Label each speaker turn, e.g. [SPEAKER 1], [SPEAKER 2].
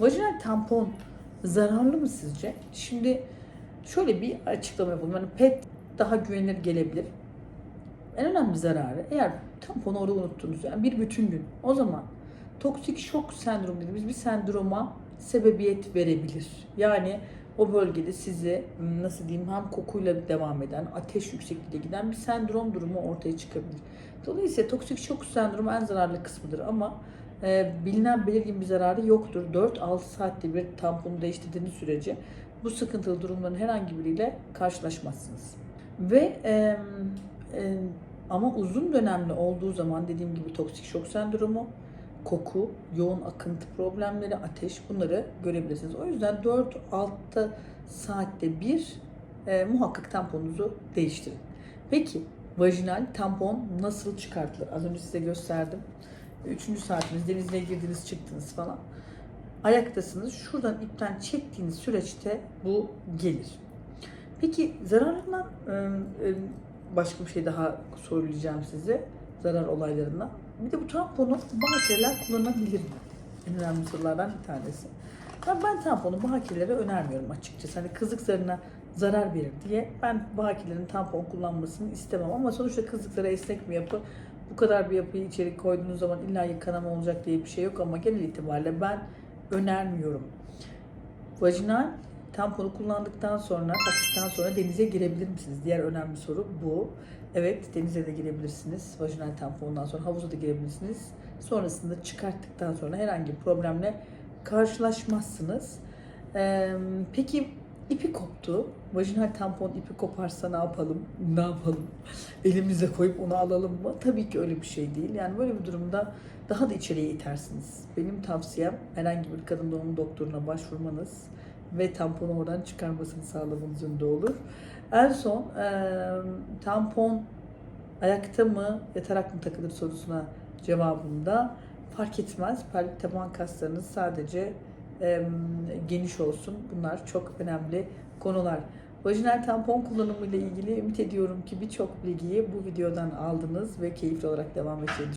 [SPEAKER 1] Vajinal tampon zararlı mı sizce? Şimdi şöyle bir açıklama yapalım. Yani pet daha güvenilir gelebilir. En önemli zararı eğer tamponu orada unuttunuz yani bir bütün gün o zaman toksik şok sendromu dediğimiz bir sendroma sebebiyet verebilir. Yani o bölgede sizi nasıl diyeyim hem kokuyla devam eden, ateş yüksekliğiyle giden bir sendrom durumu ortaya çıkabilir. Dolayısıyla toksik şok sendromu en zararlı kısmıdır ama e, bilinen belirgin bir zararı yoktur. 4-6 saatte bir tamponu değiştirdiğiniz sürece bu sıkıntılı durumların herhangi biriyle karşılaşmazsınız. Ve e, e, ama uzun dönemli olduğu zaman dediğim gibi toksik şok sendromu, koku, yoğun akıntı problemleri, ateş bunları görebilirsiniz. O yüzden 4-6 saatte bir e, muhakkak tamponunuzu değiştirin. Peki vajinal tampon nasıl çıkartılır? Az önce size gösterdim. Üçüncü saatiniz, denize girdiniz, çıktınız falan. Ayaktasınız. Şuradan ipten çektiğiniz süreçte bu gelir. Peki zararlarından e, e, başka bir şey daha söyleyeceğim size. Zarar olaylarından. Bir de bu tamponu bakireler kullanabilir mi? En önemli sorulardan bir tanesi. Ben, ben tamponu bakirelere önermiyorum açıkçası. Hani kızlık zarına zarar verir diye ben bakirelerin tampon kullanmasını istemem. Ama sonuçta kızlıklara esnek bir yapı. Bu kadar bir yapıyı içeri koyduğunuz zaman illa kanama olacak diye bir şey yok ama genel itibariyle ben önermiyorum. Vajinal tamponu kullandıktan sonra, taktıktan sonra denize girebilir misiniz? Diğer önemli soru bu. Evet, denize de girebilirsiniz. Vajinal tampondan sonra havuza da girebilirsiniz. Sonrasında çıkarttıktan sonra herhangi bir problemle karşılaşmazsınız. Ee, peki ipi koptu. Vajinal tampon ipi koparsa ne yapalım? Ne yapalım? Elimize koyup onu alalım mı? Tabii ki öyle bir şey değil. Yani böyle bir durumda daha da içeriye itersiniz. Benim tavsiyem herhangi bir kadın doğum doktoruna başvurmanız ve tamponu oradan çıkarmasını sağlamanız yönünde olur. En son e, tampon ayakta mı yatarak mı takılır sorusuna cevabımda fark etmez. Pelvik taban kaslarınız sadece geniş olsun. Bunlar çok önemli konular. Vajinal tampon kullanımı ile ilgili ümit ediyorum ki birçok bilgiyi bu videodan aldınız ve keyifli olarak devam edeceğini